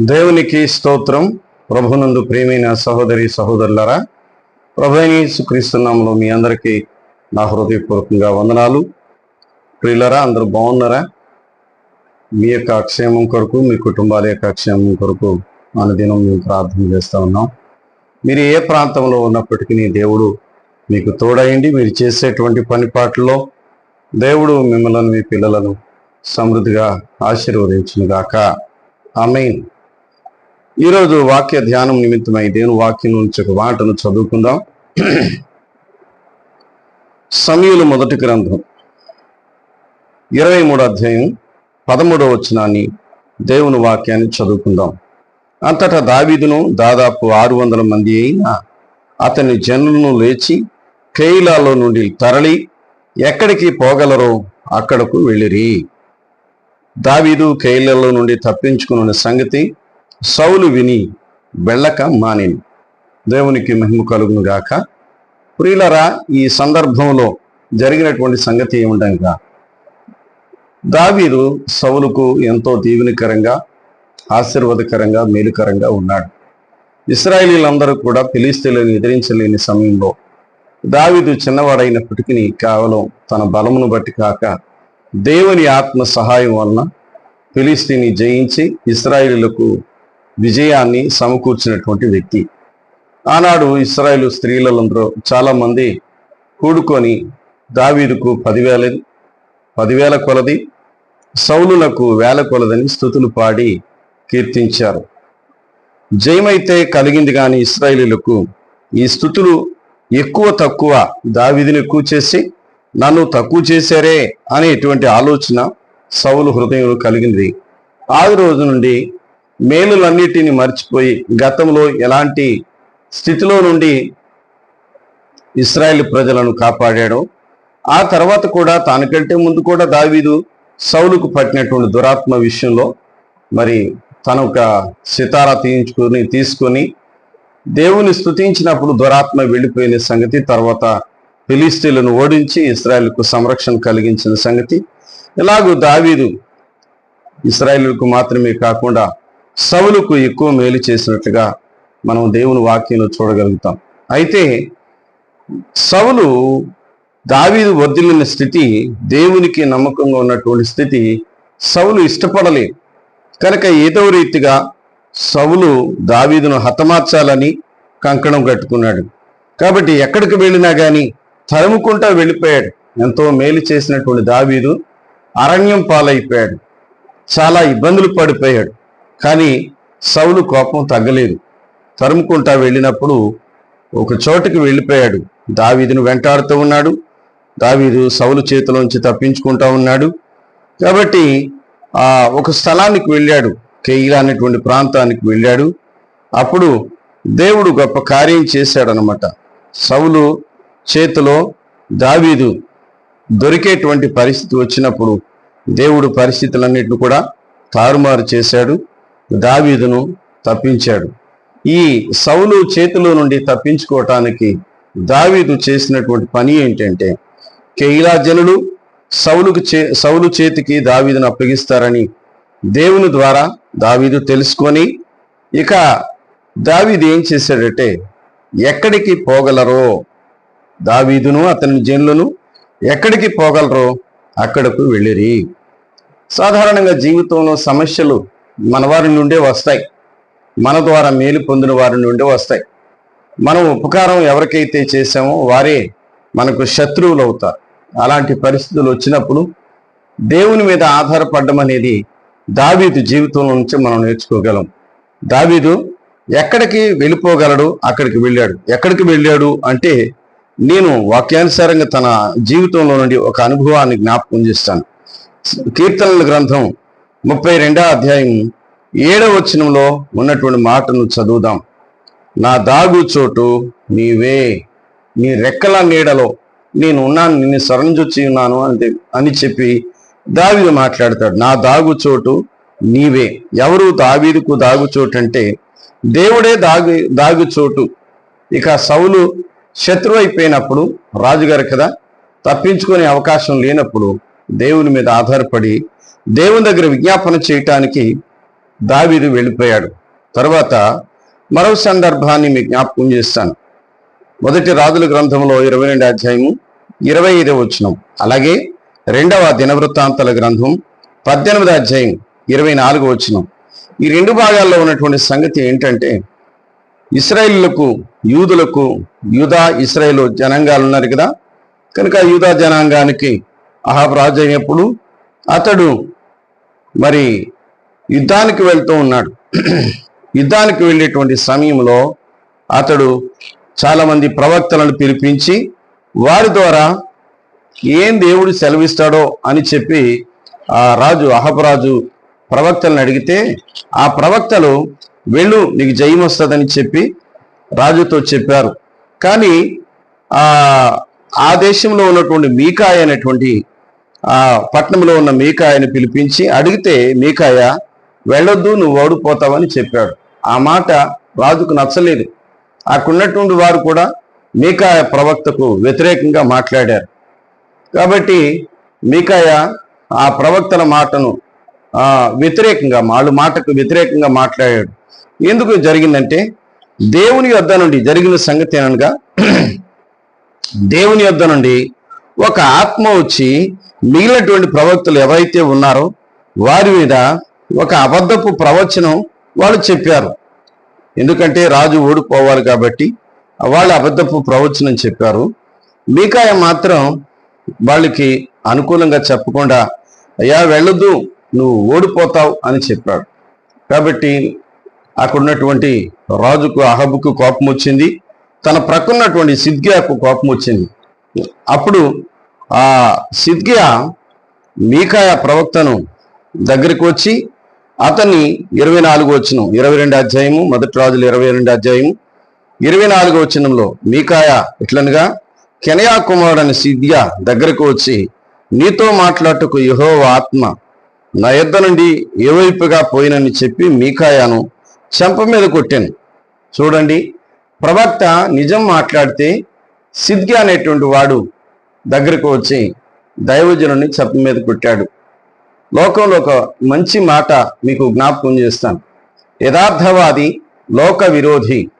దేవునికి స్తోత్రం. ప్రభునందు ప్రేమైన సహోదరి సహోదరులరా ప్రభుని సుక్రీస్తున్నాములో మీ అందరికీ నా హృదయపూర్వకంగా వందనాలు. ప్రియులరా అందరూ బాగున్నారా? మీ యొక్క క్షేమం కొరకు మీ కుటుంబాల యొక్క క్షేమం కొరకు అనుదినం మేము ప్రార్థన చేస్తూ ఉన్నాం. మీరు ఏ ప్రాంతంలో ఉన్నప్పటికీ దేవుడు మీకు తోడయండి మీరు చేసేటువంటి పనిపాట్లలో దేవుడు మిమ్మల్ని మీ పిల్లలను సమృద్ధిగా ఆశీర్వదించును ఆమె ఈరోజు వాక్య ధ్యానం నిమిత్తమై దేవుని వాక్యం నుంచి ఒక మాటను చదువుకుందాం. సమయులు మొదటి గ్రంథం. ఇరవై మూడు అధ్యాయం పదమూడవ వచనాన్ని దేవుని వాక్యాన్ని చదువుకుందాం. అంతటా దావీదును దాదాపు ఆరు వందల మంది అయిన అతని జనులను లేచి కేయిలాలో నుండి తరలి ఎక్కడికి పోగలరో అక్కడకు వెళ్ళిరి. దావీదు కేయిలలో నుండి తప్పించుకున్న సంగతి సౌలు విని వెళ్ళక మానేను. దేవునికి మహిమ కలుగును గాక. ప్రియులరా ఈ సందర్భంలో జరిగినటువంటి సంగతి ఏమిటంగా దావీదు సౌలుకు ఎంతో దీవెనికరంగా ఆశీర్వాదకరంగా మేలుకరంగా ఉన్నాడు. ఇస్రాయేలీలందరూ కూడా పిలిస్తీలను ఎదిరించలేని సమయంలో దావీదు చిన్నవాడైనప్పటికీ కేవలం తన బలమును బట్టి కాక దేవుని ఆత్మ సహాయం వలన ఫిలిస్తీని జయించి ఇస్రాయేలీలకు విజయాన్ని సమకూర్చినటువంటి వ్యక్తి. ఆనాడు ఇస్రాయేలు స్త్రీలందరూ చాలామంది కూడుకొని దావీదుకు పదివేల పదివేల కొలది సౌలులకు వేల కొలదని స్థుతులు పాడి కీర్తించారు. జయమైతే కలిగింది కానీ ఇస్రాయేలీలకు ఈ స్థుతులు ఎక్కువ తక్కువ దావీదుని ఎక్కువ చేసి నన్ను తక్కువ చేశారే అనేటువంటి ఆలోచన సౌలు హృదయంలో కలిగింది. ఆ రోజు నుండి మేలులన్నిటిని మర్చిపోయి గతంలో ఎలాంటి స్థితిలో నుండి ఇస్రాయేల్ ప్రజలను కాపాడాడు ఆ తర్వాత కూడా తానికంటే ముందు కూడా దావీదు సౌలుకు పట్టినటువంటి దురాత్మ విషయంలో మరి తన ఒక సితారా తీయించుకొని తీసుకొని దేవుని స్థుతించినప్పుడు దురాత్మ వెళ్ళిపోయిన సంగతి తర్వాత ఫిలిస్తీన్లను ఓడించి ఇస్రాయల్కు సంరక్షణ కలిగించిన సంగతి. ఇలాగూ దావీదు ఇస్రాయేలుకు మాత్రమే కాకుండా సవులకు ఎక్కువ మేలు చేసినట్లుగా మనం దేవుని వాక్యంలో చూడగలుగుతాం. అయితే సవులు దావీదు వర్ధిల్లిన స్థితి దేవునికి నమ్మకంగా ఉన్నటువంటి స్థితి సవులు ఇష్టపడలేదు. కనుక ఏదో రీతిగా సవులు దావీదును హతమార్చాలని కంకణం కట్టుకున్నాడు. కాబట్టి ఎక్కడికి వెళ్ళినా కానీ తరుముకుంటా వెళ్ళిపోయాడు. ఎంతో మేలు చేసినటువంటి దావీదు అరణ్యం పాలైపోయాడు. చాలా ఇబ్బందులు పడిపోయాడు. కానీ సౌలు కోపం తగ్గలేదు. తరుముకుంటా వెళ్ళినప్పుడు ఒక చోటుకి వెళ్ళిపోయాడు. దావీదును వెంటాడుతూ ఉన్నాడు. దావీదు సౌలు చేతిలోంచి తప్పించుకుంటా ఉన్నాడు. కాబట్టి ఆ ఒక స్థలానికి వెళ్ళాడు. కెయిలా అనేటువంటి ప్రాంతానికి వెళ్ళాడు. అప్పుడు దేవుడు గొప్ప కార్యం చేశాడనమాట సౌలు చేతిలో దావీదు దొరికేటువంటి పరిస్థితి వచ్చినప్పుడు దేవుడు పరిస్థితులన్నిటిని కూడా తారుమారు చేశాడు. దావీదును తప్పించాడు. ఈ సౌలు చేతిలో నుండి తప్పించుకోవటానికి దావీదు చేసినటువంటి పని ఏంటంటే కెయిలా జనులు సౌలుకు చే సౌలు చేతికి దావీదును అప్పగిస్తారని దేవుని ద్వారా దావీదు తెలుసుకొని ఇక దావీదు ఏం చేశాడంటే ఎక్కడికి పోగలరో దావీదును అతని జనులను ఎక్కడికి పోగలరో అక్కడకు వెళ్ళిరి. సాధారణంగా జీవితంలో సమస్యలు మన వారి నుండే వస్తాయి. మన ద్వారా మేలు పొందిన వారి నుండే వస్తాయి. మనం ఉపకారం ఎవరికైతే చేశామో వారే మనకు శత్రువులు అవుతారు. అలాంటి పరిస్థితులు వచ్చినప్పుడు దేవుని మీద ఆధారపడడం అనేది దావీదు జీవితం నుంచి మనం నేర్చుకోగలం. దావీదు ఎక్కడికి వెళ్ళిపోగలడు? అక్కడికి వెళ్ళాడు. ఎక్కడికి వెళ్ళాడు అంటే నేను వాక్యానుసారంగా తన జీవితంలో నుండి ఒక అనుభవాన్ని జ్ఞాపకం చేస్తాను. కీర్తనల గ్రంథం ముప్పై రెండో అధ్యాయం ఏడవ వచనంలో ఉన్నటువంటి మాటను చదువుదాం. నా దాగు చోటు నీవే నీ రెక్కల నీడలో నేను ఉన్నాను నిన్ను సరంజొచ్చి ఉన్నాను అని అని చెప్పి దావీదు మాట్లాడతాడు. నా దాగు చోటు నీవే. ఎవరు దావీదుకు దాగు చోటు అంటే దేవుడే దాగు దాగు చోటు. ఇక సౌలు శత్రువు అయిపోయినప్పుడు రాజుగారు కదా తప్పించుకునే అవకాశం లేనప్పుడు దేవుని మీద ఆధారపడి దేవుని దగ్గర విజ్ఞాపన చేయటానికి దావీదు వెళ్ళిపోయాడు. తర్వాత మరో సందర్భాన్ని మీకు జ్ఞాపకం చేస్తాను. మొదటి రాజుల గ్రంథంలో ఇరవై రెండు అధ్యాయము ఇరవై ఐదవ వచనం. అలాగే రెండవ దినవృత్తాంతాల గ్రంథం పద్దెనిమిది అధ్యాయం ఇరవై నాలుగు వచనం. ఈ రెండు భాగాల్లో ఉన్నటువంటి సంగతి ఏంటంటే ఇస్రాయిల్లకు యూదులకు యూదా ఇస్రాయిల్ జనాంగాలు ఉన్నారు కదా. కనుక యూదా జనాంగానికి అహాబ్ రాజు అయినప్పుడు అతడు మరి యుద్ధానికి వెళ్తూ ఉన్నాడు. యుద్ధానికి వెళ్ళేటువంటి సమయంలో అతడు చాలామంది ప్రవక్తలను పిలిపించి వారి ద్వారా ఏం దేవుడు సెలవిస్తాడో అని చెప్పి ఆ రాజు అహబరాజు ప్రవక్తలను అడిగితే ఆ ప్రవక్తలు వెళ్ళు నీకు జయం వస్తుందని చెప్పి రాజుతో చెప్పారు. కానీ ఆ ఆ దేశంలో ఉన్నటువంటి మీకాయ అనేటువంటి ఆ పట్టణంలో ఉన్న మీకాయని పిలిపించి అడిగితే మీకాయ వెళ్ళొద్దు నువ్వు ఓడిపోతావని చెప్పాడు. ఆ మాట రాజుకు నచ్చలేదు. అక్కడున్నటువంటి వారు కూడా మీకాయ ప్రవక్తకు వ్యతిరేకంగా మాట్లాడారు. కాబట్టి మీకాయ ఆ ప్రవక్తల మాటను వ్యతిరేకంగా వాళ్ళు మాటకు వ్యతిరేకంగా మాట్లాడాడు. ఎందుకు జరిగిందంటే దేవుని యొద్ద నుండి జరిగిన సంగతి అనగా దేవుని యొద్ద నుండి ఒక ఆత్మ వచ్చి మిగిలినటువంటి ప్రవక్తలు ఎవరైతే ఉన్నారో వారి మీద ఒక అబద్ధపు ప్రవచనం వాళ్ళు చెప్పారు. ఎందుకంటే రాజు ఓడిపోవాలి కాబట్టి వాళ్ళు అబద్ధపు ప్రవచనం చెప్పారు. మీకాయ మాత్రం వాళ్ళకి అనుకూలంగా చెప్పకుండా అయ్యా వెళ్ళొద్దు నువ్వు ఓడిపోతావు అని చెప్పాడు. కాబట్టి అక్కడున్నటువంటి రాజుకు అహబుకు కోపం వచ్చింది. తన ప్రక్కన్నటువంటి సిద్గియాకు కోపం వచ్చింది. అప్పుడు ఆ సిద్గియా మీకాయ ప్రవక్తను దగ్గరికి వచ్చి అతన్ని ఇరవై నాలుగు వచ్చిన ఇరవై రెండు అధ్యాయము మొదటి రాజులు ఇరవై రెండు అధ్యాయము ఇరవై నాలుగు వచ్చినంలో మీకాయ ఇట్లనగా కెనయా కుమారుడని సిద్య దగ్గరకు వచ్చి నీతో మాట్లాడుటకు యహో ఆత్మ నా యొద్ద నుండి ఏవైపుగా పోయినని చెప్పి మీకాయాను చెంప మీద కొట్టాను. చూడండి ప్రవక్త నిజం మాట్లాడితే సిద్ధి అనేటువంటి వాడు దగ్గరకు వచ్చి దైవజనుని చెప్పు మీద కొట్టాడు. లోకంలో ఒక మంచి మాట మీకు జ్ఞాపకం చేస్తాను. యథార్థవాది లోక విరోధి.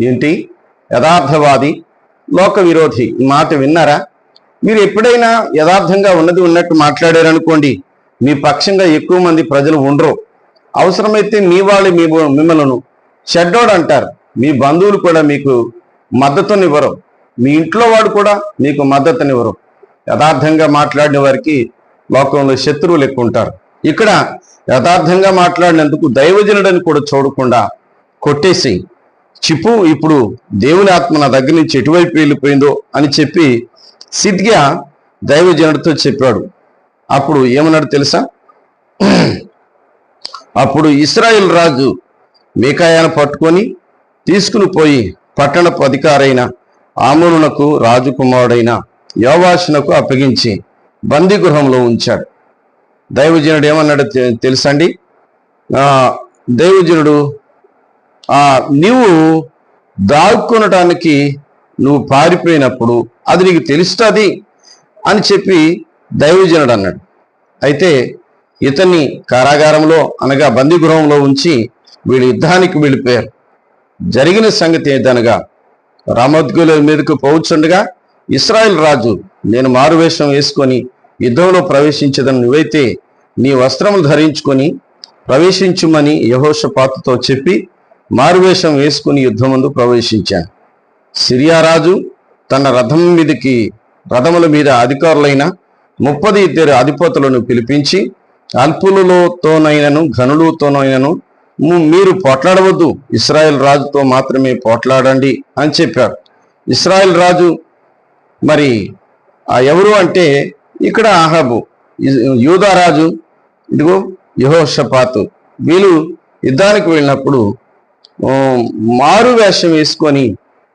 ఏంటి? యథార్థవాది లోక విరోధి. ఈ మాట విన్నారా? మీరు ఎప్పుడైనా యథార్థంగా ఉన్నది ఉన్నట్టు మాట్లాడారనుకోండి మీ పక్షంగా ఎక్కువ మంది ప్రజలు ఉండరు. అవసరమైతే మీ వాళ్ళు మీ మిమ్మలను చెడ్డోడు అంటారు. మీ బంధువులు కూడా మీకు మద్దతునివ్వరు. మీ ఇంట్లో వాడు కూడా మీకు మద్దతునివ్వరు. యథార్థంగా మాట్లాడిన వారికి లోకంలో శత్రువులు ఎక్కువ ఉంటారు. ఇక్కడ యథార్థంగా మాట్లాడినందుకు దైవజనుడని కూడా చూడకుండా కొట్టేసి చిపు ఇప్పుడు దేవుని ఆత్మ నా దగ్గర నుంచి ఎటువైపు వెళ్ళిపోయిందో అని చెప్పి సిద్ధ్యా దైవజనుడితో చెప్పాడు. అప్పుడు ఏమన్నాడు తెలుసా? అప్పుడు ఇస్రాయిల్ రాజు మీకాయాను పట్టుకొని తీసుకుని పోయి పట్టణపు అధికారైన ఆమూనునకు రాజకుమారుడైన యోవాసునకు అప్పగించి బందీగృహంలో ఉంచాడు. దైవజనుడు ఏమన్నాడు తెలుసండి? దైవజనుడు నీవు దాక్కునటానికి నువ్వు పారిపోయినప్పుడు అది నీకు తెలుస్తుంది అని చెప్పి దైవజనుడు అన్నాడు. అయితే ఇతన్ని కారాగారంలో అనగా బందీగృహంలో ఉంచి వీళ్ళు యుద్ధానికి వెళ్ళిపోయారు. జరిగిన సంగతి ఏదనగా రామద్గుల మీదకు పోవచ్చుండగా ఇస్రాయల్ రాజు నేను మారువేషం వేసుకొని యుద్ధంలో ప్రవేశించదని. నువ్వైతే నీ వస్త్రములు ధరించుకొని ప్రవేశించుమని యహోషపాతుతో చెప్పి మారువేషం వేసుకుని యుద్ధముందు ప్రవేశించాను. సిరియా రాజు తన రథం మీదకి రథముల మీద అధికారులైన ముప్పది ఇద్దరు అధిపతులను పిలిపించి అల్పులతోనైనను ఘనులతోనైనను మీరు పోట్లాడవద్దు. ఇస్రాయెల్ రాజుతో మాత్రమే పోట్లాడండి అని చెప్పారు. ఇస్రాయెల్ రాజు మరి ఆ ఎవరు అంటే ఇక్కడ ఆహాబు యూదారాజు యూదా రాజు ఇదిగో యహోషపాతు. వీళ్ళు యుద్ధానికి వెళ్ళినప్పుడు మారు వేషం వేసుకొని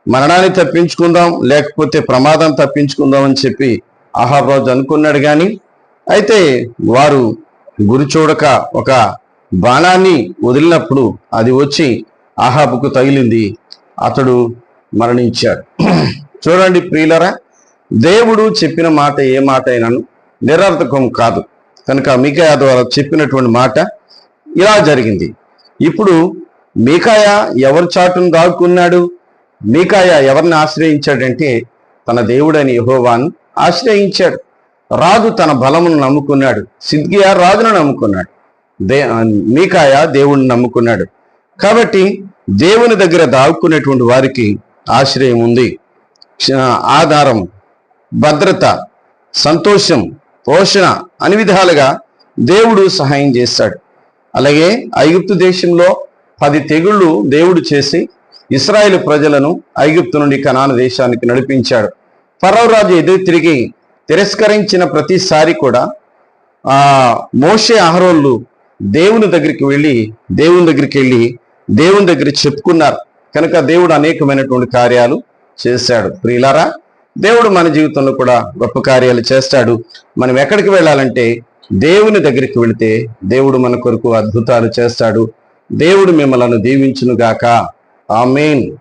మరణాన్ని తప్పించుకుందాం లేకపోతే ప్రమాదం తప్పించుకుందాం అని చెప్పి ఆహాబ్ రాజు అనుకున్నాడు కానీ అయితే వారు గురి చూడక ఒక బాణాన్ని వదిలినప్పుడు అది వచ్చి ఆహాబుకు తగిలింది. అతడు మరణించాడు. చూడండి ప్రియులరా దేవుడు చెప్పిన మాట ఏ మాట అయినాను నిరర్థకం కాదు. కనుక మిగతా ద్వారా చెప్పినటువంటి మాట ఇలా జరిగింది. ఇప్పుడు మీకాయ ఎవరి చాటును దాక్కున్నాడు? మీకాయ ఎవరిని ఆశ్రయించాడంటే తన దేవుడైన యహోవాను ఆశ్రయించాడు. రాజు తన బలమును నమ్ముకున్నాడు. సిద్గియా రాజును నమ్ముకున్నాడు. దే మీకాయ దేవుణ్ణి నమ్ముకున్నాడు. కాబట్టి దేవుని దగ్గర దాక్కునేటువంటి వారికి ఆశ్రయం ఉంది. క్ష- ఆధారం భద్రత సంతోషం పోషణ అన్ని విధాలుగా దేవుడు సహాయం చేస్తాడు. అలాగే ఐగుప్తు దేశంలో పది తెగుళ్ళు దేవుడు చేసి ఇస్రాయేల్ ప్రజలను ఐగుప్తు నుండి కనాన దేశానికి నడిపించాడు. పరవరాజు రాజు ఎదురు తిరిగి తిరస్కరించిన ప్రతిసారి కూడా ఆ మోషే అహరోళ్ళు దేవుని దగ్గరికి వెళ్ళి దేవుని దగ్గరికి వెళ్ళి దేవుని దగ్గర చెప్పుకున్నారు. కనుక దేవుడు అనేకమైనటువంటి కార్యాలు చేశాడు. ప్రియులారా దేవుడు మన జీవితంలో కూడా గొప్ప కార్యాలు చేస్తాడు. మనం ఎక్కడికి వెళ్ళాలంటే దేవుని దగ్గరికి వెళితే దేవుడు మన కొరకు అద్భుతాలు చేస్తాడు. దేవుడు మిమ్మలను దీవించును గాక ఆమెన్.